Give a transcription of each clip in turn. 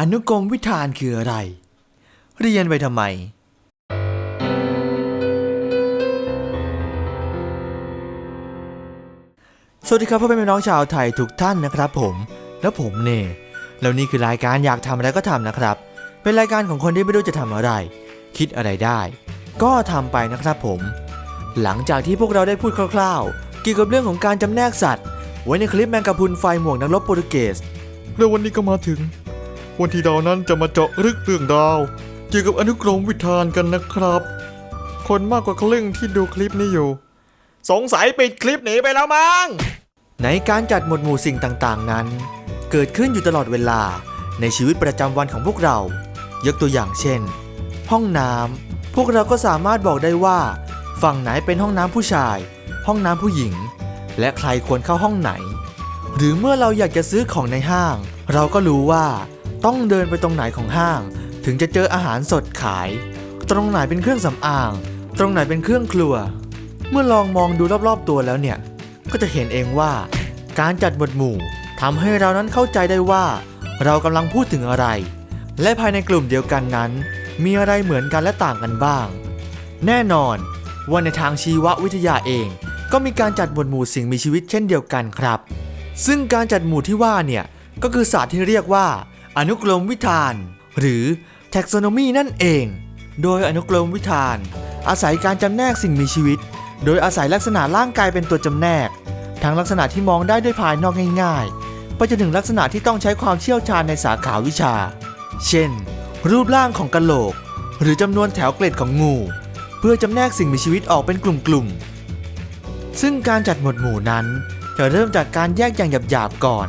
อนุกรมวิธานคืออะไร เรียนไปทำไม สวัสดีครับพ่อแม่พี่น้องชาวไทยทุกท่านนะครับผม แล้วผมเน่แล้วนี่คือรายการอยากทำอะไรก็ทำนะครับ เป็นรายการของคนที่ไม่รู้จะทำอะไร คิดอะไรได้ ก็ทำไปนะครับผม หลังจากที่พวกเราได้พูดคร่าวๆ เกี่ยวกับเรื่องของการจำแนกสัตว์ ไว้ในคลิปแมงกะพรุนไฟหมวกนักรบโปรตุเกสแล้ววันนี้ก็มาถึง วันที่ดาวนั้นจะมาเจาะลึกเรื่องดาว เกี่ยวกับอนุกรมวิธานกันนะครับ คนมากกว่าครึ่งที่ดูคลิปนี้อยู่ สงสัยปิดคลิปหนีไปแล้วมั้งในการจัดหมวดหมู่สิ่งต่างๆนั้น เกิดขึ้นอยู่ตลอดเวลาในชีวิตประจำวันของพวกเรา ยกตัวอย่างเช่น ห้องน้ำพวกเราก็สามารถบอกได้ว่า ฝั่งไหนเป็นห้องน้ำผู้ชาย ห้องน้ำผู้หญิง และใครควรเข้าห้องไหน หรือเมื่อเราอยากจะซื้อของในห้าง เราก็รู้ว่า ต้องเดินไปตรงไหนของห้าง ถึงจะเจออาหารสดขาย ตรงไหนเป็นเครื่องสำอาง ตรงไหนเป็นเครื่องครัว เมื่อลองมองดูรอบๆตัวแล้วเนี่ย ก็จะเห็นเองว่า การจัดหมวดหมู่ทำให้เรานั้นเข้าใจได้ว่า เรากำลังพูดถึงอะไร และภายในกลุ่มเดียวกันนั้น มีอะไรเหมือนกันและต่างกันบ้าง แน่นอนว่าในทางชีววิทยาเอง ก็มีการจัดหมวดหมู่สิ่งมีชีวิตเช่นเดียวกันครับ ซึ่งการจัดหมู่ที่ว่าเนี่ยก็คือศาสตร์ที่เรียกว่า อนุกรมวิธาน หรือ taxonomy นั่นเอง โดยอนุกรมวิธาน อาศัยการจำแนกสิ่งมีชีวิต โดยอาศัยลักษณะร่างกายเป็นตัวจำแนก ทั้งลักษณะที่มองได้ด้วยภายนอกง่ายๆ ไปจนถึงลักษณะที่ต้องใช้ความเชี่ยวชาญในสาขาวิชา เช่น รูปร่างของกะโหลก หรือจำนวนแถวเกล็ดของงู เพื่อจำแนกสิ่งมีชีวิตออกเป็นกลุ่มๆ ซึ่งการจัดหมวดหมู่นั้น จะเริ่มจากการแยกอย่างหยาบๆก่อน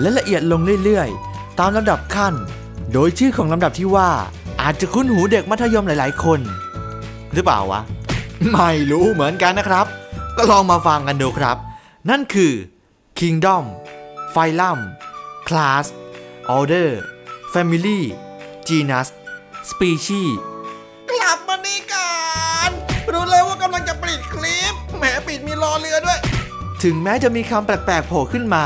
และละเอียดลงเรื่อยๆ ตามลำดับขั้น โดยชื่อของลำดับที่ว่า อาจจะคุ้นหูเด็กมัธยมหลาย ๆ คน หรือเปล่าวะ ไม่รู้เหมือนกันนะครับ ก็ลองมาฟังกันดูครับ นั่นคือ Kingdom Phylum Class Order Family Genus Species กลับมานี่ก่อนรู้เลยว่ากำลังจะปิดคลิปแหมปิดมีรอเรือด้วย ถึงแม้จะมีคำแปลก ๆ โผล่ขึ้นมา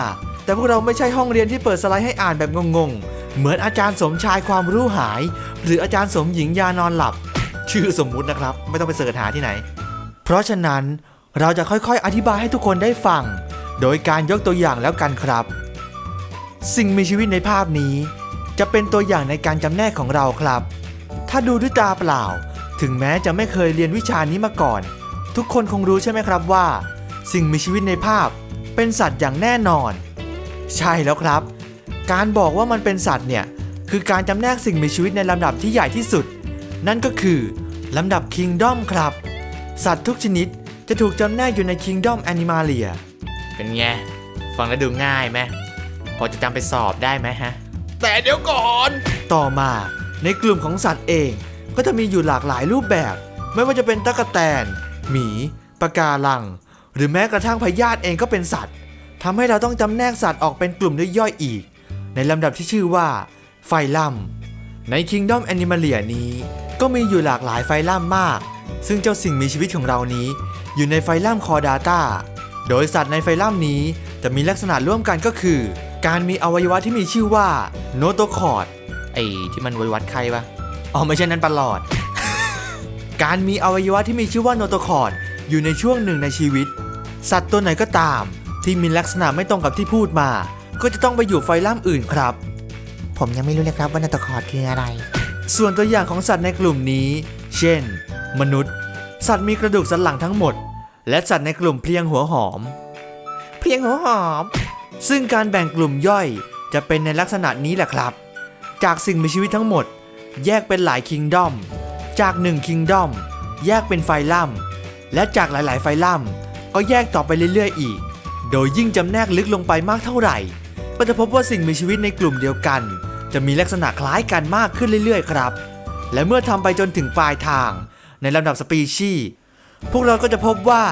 แต่พวกเราไม่ใช่ห้องเรียนที่เปิดสไลด์ให้อ่านแบบงงๆ เหมือนอาจารย์สมชายความรู้หาย หรืออาจารย์สมหญิงยานอนหลับ ชื่อสมมุตินะครับ ไม่ต้องไปเสิร์ชหาที่ไหน เพราะฉะนั้นเราจะค่อยๆ อธิบายให้ทุกคนได้ฟัง โดยการยกตัวอย่างแล้วกันครับ สิ่งมีชีวิตในภาพนี้ จะเป็นตัวอย่างในการจำแนกของเราครับ ถ้าดูด้วยตาเปล่า ถึงแม้จะไม่เคยเรียนวิชานี้มาก่อน ทุกคนคงรู้ใช่ไหมครับว่า สิ่งมีชีวิตในภาพ เป็นสัตว์อย่างแน่นอน ใช่แล้วครับ การบอกว่ามันเป็นสัตว์เนี่ย คือการจำแนกสิ่งมีชีวิตในลำดับที่ใหญ่ที่สุด นั่นก็คือลำดับ Kingdom ครับ สัตว์ทุกชนิดจะถูกจำแนกอยู่ใน Kingdom Animalia เป็นไง ฟังแล้วดูง่ายไหมพอจะจำไปสอบได้ไหมฮะ แต่เดี๋ยวก่อน ต่อมาในกลุ่มของสัตว์เองก็จะมีอยู่หลากหลายรูปแบบ ไม่ว่าจะเป็นตะกแตน หมี ปะการัง หรือแม้กระทั่งพยาธิเองก็เป็นสัตว์ ทำให้เราต้องจำแนกสัตว์ออกเป็นกลุ่มย่อยๆอีก ในลำดับที่ชื่อว่า ไฟลัม ใน Kingdom Animalia นี้ ก็มีอยู่หลากหลายไฟลัมมาก ซึ่งเจ้าสิ่งมีชีวิตของเรานี้ อยู่ในไฟลัมคอดาตาโดยสัตว์ในไฟลัมนี้จะมีลักษณะร่วมกันก็คือ การมีอวัยวะที่มีชื่อว่าโนโตคอร์ดไอ้ที่มันไว้วัดไข้ปะอ๋อไม่ใช่นั้นปลอด การมีอวัยวะที่มีชื่อว่าโนโตคอร์ดอยู่ในช่วงหนึ่งในชีวิต สัตว์ตัวไหนก็ตาม ที่มีลักษณะไม่ตรงกับที่พูดมา ก็จะต้องไปอยู่ไฟล่ามอื่นครับ ผมยังไม่รู้เลยครับว่านาตคอร์ดคืออะไร ส่วนตัวอย่างของสัตว์ในกลุ่มนี้ เช่น มนุษย์ สัตว์มีกระดูกสันหลังทั้งหมด และสัตว์ในกลุ่มเพลียงหัวหอม เพียงหัวหอม ซึ่งการแบ่งกลุ่มย่อยจะเป็นในลักษณะนี้แหละครับ จากสิ่งมีชีวิตทั้งหมด แยกเป็นหลายคิงดอม จากหนึ่งคิงดอมแยกเป็นไฟลัมและจากหลาย ๆ ไฟลัมก็แยกต่อไปเรื่อย ๆ อีก โดยยิ่งจำแนกลึกลงไปมากเท่าไหร่ก็จะพบว่าสิ่งมีชีวิตในกลุ่มเดียวกัน จะมีลักษณะคล้ายกันมากขึ้นเรื่อยๆ ครับ และเมื่อทำไปจนถึงปลายทาง ในลำดับสปีชีส์พวกเราก็จะพบว่า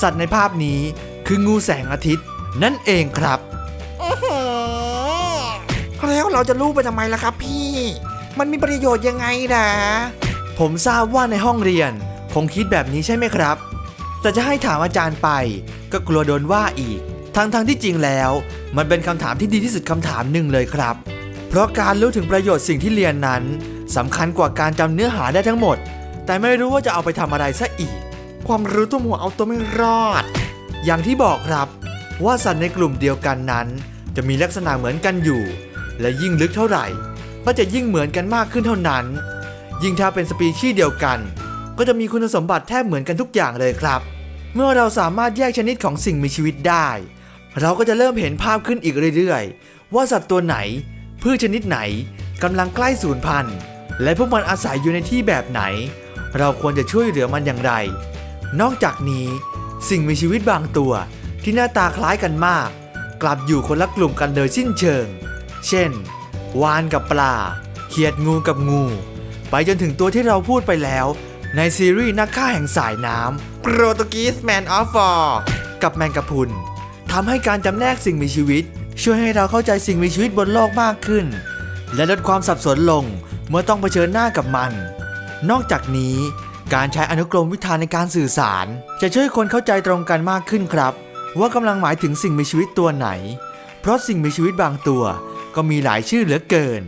สัตว์ในภาพนี้คืองูแสงอาทิตย์ นั่นเองครับแล้วเราจะรู้ไปทำไมล่ะครับพี่ มันมีประโยชน์ยังไงล่ะผมทราบว่าในห้องเรียนคงคิดแบบนี้ใช่ไหมครับ แต่จะให้ถามอาจารย์ไป ก็กลัวโดนว่าอีก ทั้งๆที่จริงแล้ว มันเป็นคำถามที่ดีที่สุดคำถามหนึ่งเลยครับ เพราะการรู้ถึงประโยชน์สิ่งที่เรียนนั้นสำคัญกว่าการจำเนื้อหาได้ทั้งหมด แต่ไม่รู้ว่าจะเอาไปทำอะไรซะอีก ความรู้ตัวหมัวเอาตัวไม่รอด อย่างที่บอกครับ ว่าสัตว์ในกลุ่มเดียวกันนั้น จะมีลักษณะเหมือนกันอยู่ และยิ่งลึกเท่าไหร่ ก็จะยิ่งเหมือนกันมากขึ้นเท่านั้น ยิ่งถ้าเป็นสปีชีส์เดียวกัน ก็จะมีคุณสมบัติแทบเหมือนกันทุกอย่างเลยครับ เมื่อเราสามารถแยกชนิดของสิ่งมีชีวิตได้ เราก็จะเริ่มเห็นภาพขึ้นอีกเรื่อยๆ ว่าสัตว์ตัวไหน พืชชนิดไหนกำลังใกล้สูญพันธุ์ และพวกมันอาศัยอยู่ในที่แบบไหน เราควรจะช่วยเหลือมันอย่างไร นอกจากนี้สิ่งมีชีวิตบางตัวที่หน้าตาคล้ายกันมาก กลับอยู่คนละกลุ่มกันโดยสิ้นเชิง เช่น วานกับปลาเขียดงูกับงู ไปจนถึงตัวที่เราพูดไปแล้ว ในซีรีส์นักฆ่าแห่งสายน้ำโปรตุกีสแมนออฟฟอร์กับแมงกะพุนทำให้การจำแนกสิ่งมีชีวิต ช่วยให้เราเข้าใจสิ่งมีชีวิตบนโลกมากขึ้น และลดความสับสนลงเมื่อต้องเผชิญหน้ากับมัน นอกจากนี้การใช้อนุกรมวิธานในการสื่อสาร จะช่วยคนเข้าใจตรงกันมากขึ้นครับ ว่ากำลังหมายถึงสิ่งมีชีวิตตัวไหน เพราะสิ่งมีชีวิตบางตัว ก็มีหลายชื่อเหลือเกิน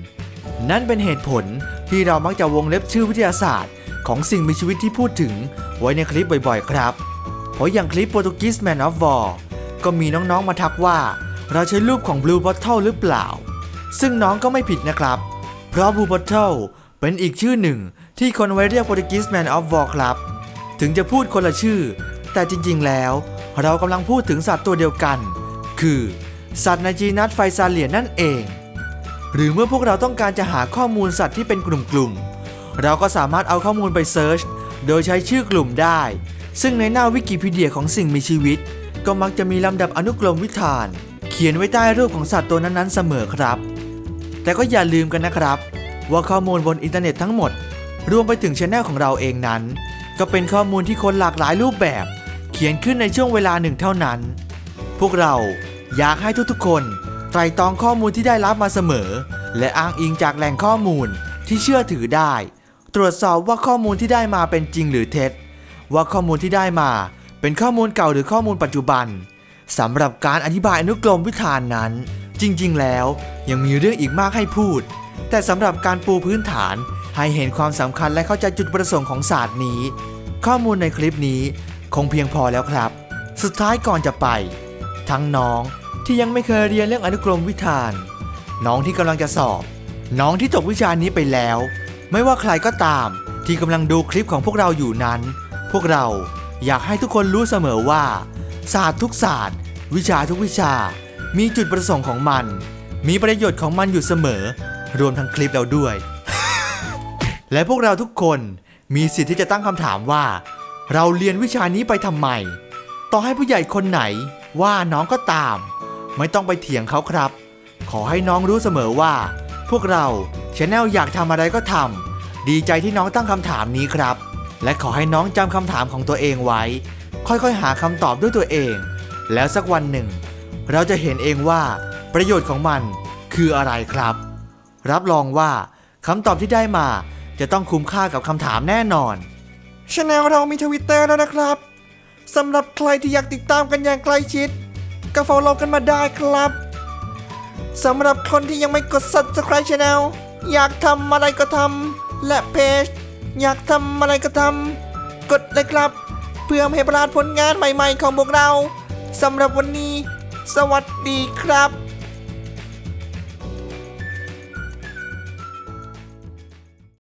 นั่นเป็นเหตุผลที่เรามักจะวงเล็บชื่อวิทยาศาสตร์ ของสิ่งมีชีวิตที่พูดถึงไว้ในคลิปบ่อยๆ ครับเพราะอย่างคลิป Portuguese Man of War ก็มีน้องๆมาทักว่า เราใช้รูปของ Blue Bottle หรือเปล่า ซึ่งน้องก็ไม่ผิดนะครับ เพราะ Blue Bottle เป็นอีกชื่อหนึ่งที่คนไว้เรียก Portuguese Man of War ครับ ถึงจะพูดคนละชื่อ แต่จริงๆแล้ว เรากำลังพูดถึงสัตว์ตัวเดียวกัน คือสัตว์ในจีนัสไฟซาเลียนนั่นเอง หรือเมื่อพวกเราต้องการจะหาข้อมูลสัตว์ที่เป็นกลุ่มๆ เราก็สามารถเอาข้อมูลไปเซิร์ชโดยใช้ชื่อกลุ่มได้ ซึ่งในหน้าวิกิพีเดียของสิ่งมีชีวิต ก็มักจะมีลำดับอนุกรมวิธาน เขียนไว้ใต้รูปของสัตว์ตัวนั้นๆเสมอครับ แต่ก็อย่าลืมกันนะครับ ว่าข้อมูลบนอินเทอร์เน็ตทั้งหมด รวมไปถึงช anel ของเราเองนั้น ก็เป็นข้อมูลที่คนหลากหลายรูปแบบ เขียนขึ้นในช่วงเวลาหนึ่งเท่านั้น พวกเราอยากให้ทุกๆคนไตร่ตรองข้อมูลที่ได้รับมาเสมอ และอ้างอิงจากแหล่งข้อมูลที่เชื่อถือได้ ตรวจสอบว่าข้อมูลที่ได้มาเป็นจริงหรือเท็จ ว่าข้อมูลที่ได้มาเป็นข้อมูลเก่าหรือข้อมูลปัจจุบันสำหรับการอธิบายอนุกรมวิธานนั้น จริง ๆ แล้วยังมีเรื่องอีกมากให้พูด แต่สำหรับการปูพื้นฐานให้เห็นความสำคัญและเข้าใจจุดประสงค์ของศาสตร์นี้ ข้อมูลในคลิปนี้คงเพียงพอแล้วครับ สุดท้ายก่อนจะไป ทั้งน้องที่ยังไม่เคยเรียนเรื่องอนุกรมวิธาน น้องที่กำลังจะสอบ น้องที่ตกวิชานี้ไปแล้ว ไม่ว่าใครก็ตามที่กำลังดูคลิปของพวกเราอยู่นั้น พวกเราอยากให้ทุกคนรู้เสมอว่า ศาสตร์ทุกศาสตร์ วิชาทุกวิชา มีจุดประสงค์ของมัน มีประโยชน์ของมันอยู่เสมอ รวมทั้งคลิปเราด้วย และพวกเราทุกคนมีสิทธิ์ที่จะตั้งคำถามว่า เราเรียนวิชานี้ไปทำไม ต่อให้ผู้ใหญ่คนไหนว่าน้องก็ตาม ไม่ต้องไปเถียงเขาครับ ขอให้น้องรู้เสมอว่า พวกเรา ชแนลอยากทำอะไรก็ทำดีใจที่น้องตั้งคำถามนี้ครับ และขอให้น้องจำคำถามของตัวเองไว้ ค่อยๆ หาคำตอบด้วยตัวเอง แล้วสักวันหนึ่ง เราจะเห็นเองว่า ประโยชน์ของมันคืออะไรครับ รับรองว่าคำตอบที่ได้มาจะต้องคุ้มค่ากับคำถามแน่นอนช anel เรามีทวิตเตอร์แล้วนะครับสำหรับใครที่อยากติดตามกันอย่างใกล้ชิด ก็ follow กันมาได้ครับสำหรับคนที่ยังไม่กด subscribe channel อยากทำอะไรก็ทำและเพจ อยากทำอะไรก็ทำกดเลยครับ เพื่อไม่ให้พลาดผลงานใหม่ๆของพวกเราสำหรับวันนี้ สวัสดีครับ